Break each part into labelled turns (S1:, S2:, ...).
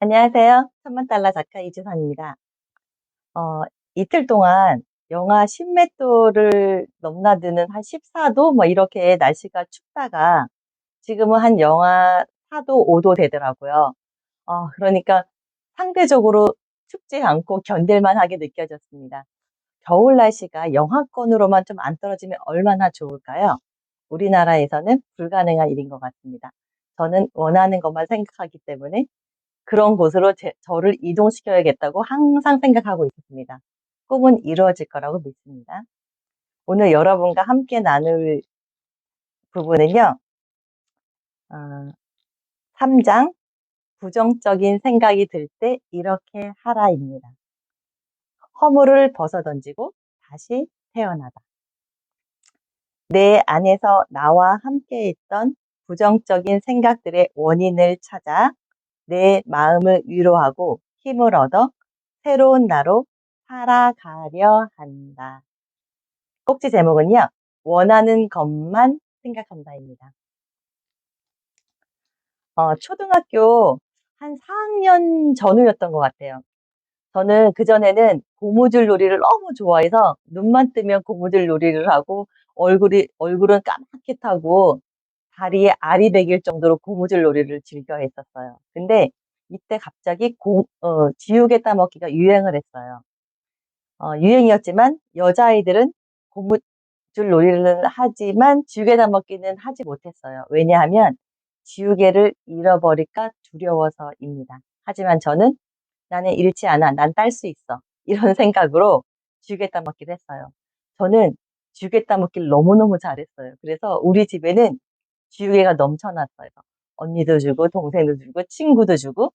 S1: 안녕하세요. 천만 달러 작가 이주선입니다. 어, 이틀 동안 영하 10몇 도를 넘나드는 한 14도 뭐 이렇게 날씨가 춥다가 지금은 한 영하 4도, 5도 되더라고요. 어, 그러니까 상대적으로 춥지 않고 견딜만 하게 느껴졌습니다. 겨울 날씨가 영하권으로만 좀 안 떨어지면 얼마나 좋을까요? 우리나라에서는 불가능한 일인 것 같습니다. 저는 원하는 것만 생각하기 때문에 그런 곳으로 제, 저를 이동시켜야겠다고 항상 생각하고 있었습니다. 꿈은 이루어질 거라고 믿습니다. 오늘 여러분과 함께 나눌 부분은요, 어, 3장 부정적인 생각이 들 때 이렇게 하라입니다. 허물을 벗어던지고 다시 태어나다. 내 안에서 나와 함께 있던 부정적인 생각들의 원인을 찾아 내 마음을 위로하고 힘을 얻어 새로운 나로 살아가려 한다. 꼭지 제목은요, 원하는 것만 생각한다입니다. 어, 초등학교 한 4학년 전후였던 것 같아요. 저는 그전에는 고무줄 놀이를 너무 좋아해서 눈만 뜨면 고무줄 놀이를 하고 얼굴이, 얼굴은 까맣게 타고 다리에 알이 베길 정도로 고무줄 놀이를 즐겨 했었어요. 근데 이때 갑자기 고, 어, 지우개 따먹기가 유행을 했어요. 어, 유행이었지만 여자아이들은 고무줄 놀이를 하지만 지우개 따먹기는 하지 못했어요. 왜냐하면 지우개를 잃어버릴까 두려워서입니다. 하지만 저는 나는 잃지 않아. 난 딸 수 있어. 이런 생각으로 지우개 따먹기를 했어요. 저는 지우개 따먹기를 너무너무 잘했어요. 그래서 우리 집에는 지우개가 넘쳐났어요. 언니도 주고, 동생도 주고, 친구도 주고.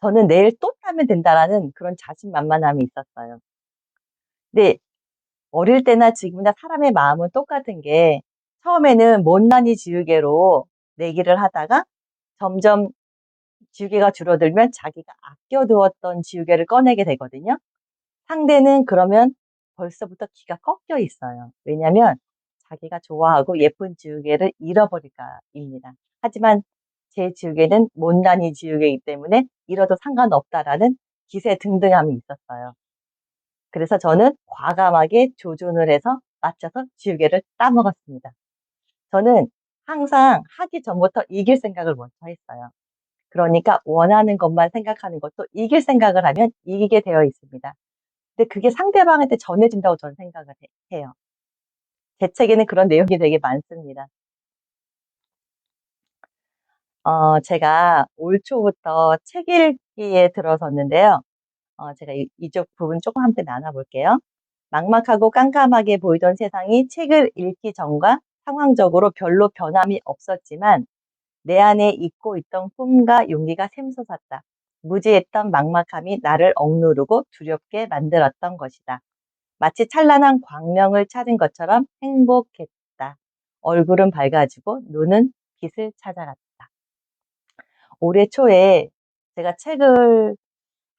S1: 저는 내일 또 따면 된다라는 그런 자신만만함이 있었어요. 근데 어릴 때나 지금이나 사람의 마음은 똑같은 게 처음에는 못난이 지우개로 내기를 하다가 점점 지우개가 줄어들면 자기가 아껴두었던 지우개를 꺼내게 되거든요. 상대는 그러면 벌써부터 기가 꺾여 있어요. 왜냐하면 자기가 좋아하고 예쁜 지우개를 잃어버릴까입니다. 하지만 제 지우개는 못난이 지우개이기 때문에 잃어도 상관없다라는 기세 등등함이 있었어요. 그래서 저는 과감하게 조준을 해서 맞춰서 지우개를 따먹었습니다. 저는 항상 하기 전부터 이길 생각을 먼저 했어요. 그러니까 원하는 것만 생각하는 것도 이길 생각을 하면 이기게 되어 있습니다. 근데 그게 상대방한테 전해진다고 저는 생각을 해요. 제 책에는 그런 내용이 되게 많습니다. 어, 제가 올 초부터 책 읽기에 들어섰는데요. 어, 제가 이, 이쪽 부분 조금 함께 나눠볼게요. 막막하고 깜깜하게 보이던 세상이 책을 읽기 전과 상황적으로 별로 변함이 없었지만 내 안에 잊고 있던 꿈과 용기가 샘솟았다. 무지했던 막막함이 나를 억누르고 두렵게 만들었던 것이다. 마치 찬란한 광명을 찾은 것처럼 행복했다. 얼굴은 밝아지고 눈은 빛을 찾아갔다. 올해 초에 제가 책을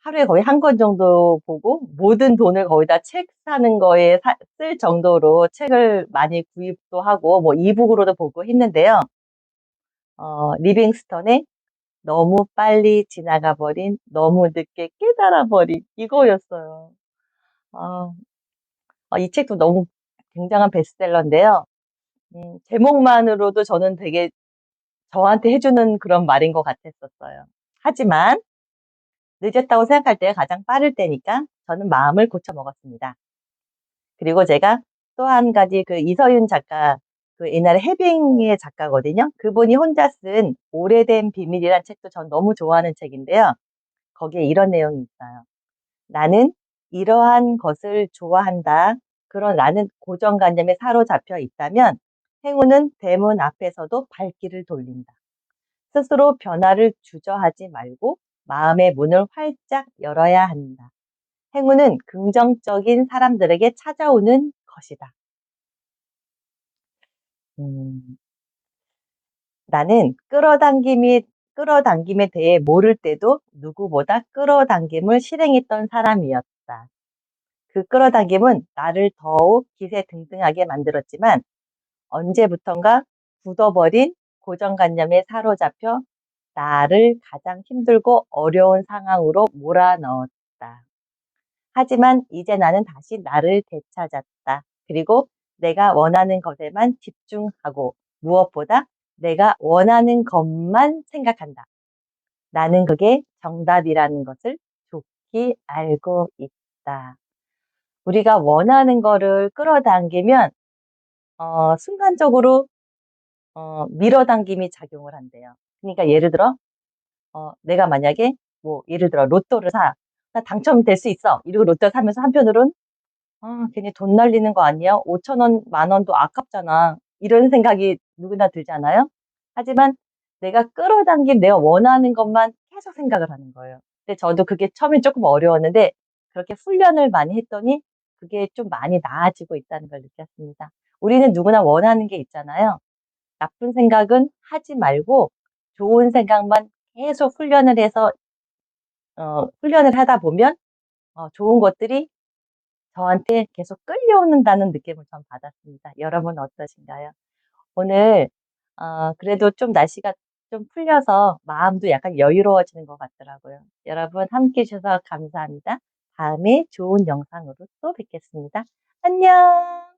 S1: 하루에 거의 한 권 정도 보고 모든 돈을 거의 다 책 사는 거에 사, 쓸 정도로 책을 많이 구입도 하고 뭐 이북으로도 보고 했는데요. 어, 리빙스턴의 너무 빨리 지나가 버린, 너무 늦게 깨달아 버린 이거였어요. 어, 어, 이 책도 너무 굉장한 베스트셀러인데요. 음, 제목만으로도 저는 되게 저한테 해주는 그런 말인 것 같았었어요. 하지만 늦었다고 생각할 때가 가장 빠를 때니까 저는 마음을 고쳐 먹었습니다. 그리고 제가 또 한 가지 그 이서윤 작가 그 옛날에 해빙의 작가거든요. 그분이 혼자 쓴 오래된 비밀이란 책도 전 너무 좋아하는 책인데요. 거기에 이런 내용이 있어요. 나는 이러한 것을 좋아한다. 그런 나는 고정관념에 사로잡혀 있다면 행운은 대문 앞에서도 발길을 돌린다. 스스로 변화를 주저하지 말고 마음의 문을 활짝 열어야 한다. 행운은 긍정적인 사람들에게 찾아오는 것이다. 음, 나는 끌어당김이, 끌어당김에 대해 모를 때도 누구보다 끌어당김을 실행했던 사람이었다. 그 끌어당김은 나를 더욱 기세 등등하게 만들었지만 언제부턴가 굳어버린 고정관념에 사로잡혀 나를 가장 힘들고 어려운 상황으로 몰아넣었다. 하지만 이제 나는 다시 나를 되찾았다. 그리고 내가 원하는 것에만 집중하고 무엇보다 내가 원하는 것만 생각한다. 나는 그게 정답이라는 것을 좋게 알고 있다. 우리가 원하는 거를 끌어당기면 어, 순간적으로 어, 밀어당김이 작용을 한대요. 그러니까 예를 들어 어, 내가 만약에 뭐 예를 들어 로또를 사. 나 당첨될 수 있어. 이러고 로또 사면서 한편으론 아, 괜히 돈 날리는 거 아니야? 5천 원, 만 원도 아깝잖아. 이런 생각이 누구나 들잖아요. 하지만 내가 끌어당긴 내가 원하는 것만 계속 생각을 하는 거예요. 근데 저도 그게 처음엔 조금 어려웠는데 그렇게 훈련을 많이 했더니 그게 좀 많이 나아지고 있다는 걸 느꼈습니다. 우리는 누구나 원하는 게 있잖아요. 나쁜 생각은 하지 말고 좋은 생각만 계속 훈련을 해서 어, 훈련을 하다 보면 어, 좋은 것들이 저한테 계속 끌려오는다는 느낌을 전 받았습니다. 여러분 어떠신가요? 오늘 어, 그래도 좀 날씨가 좀 풀려서 마음도 약간 여유로워지는 것 같더라고요. 여러분 함께 해 주셔서 감사합니다. 다음에 좋은 영상으로 또 뵙겠습니다. 안녕!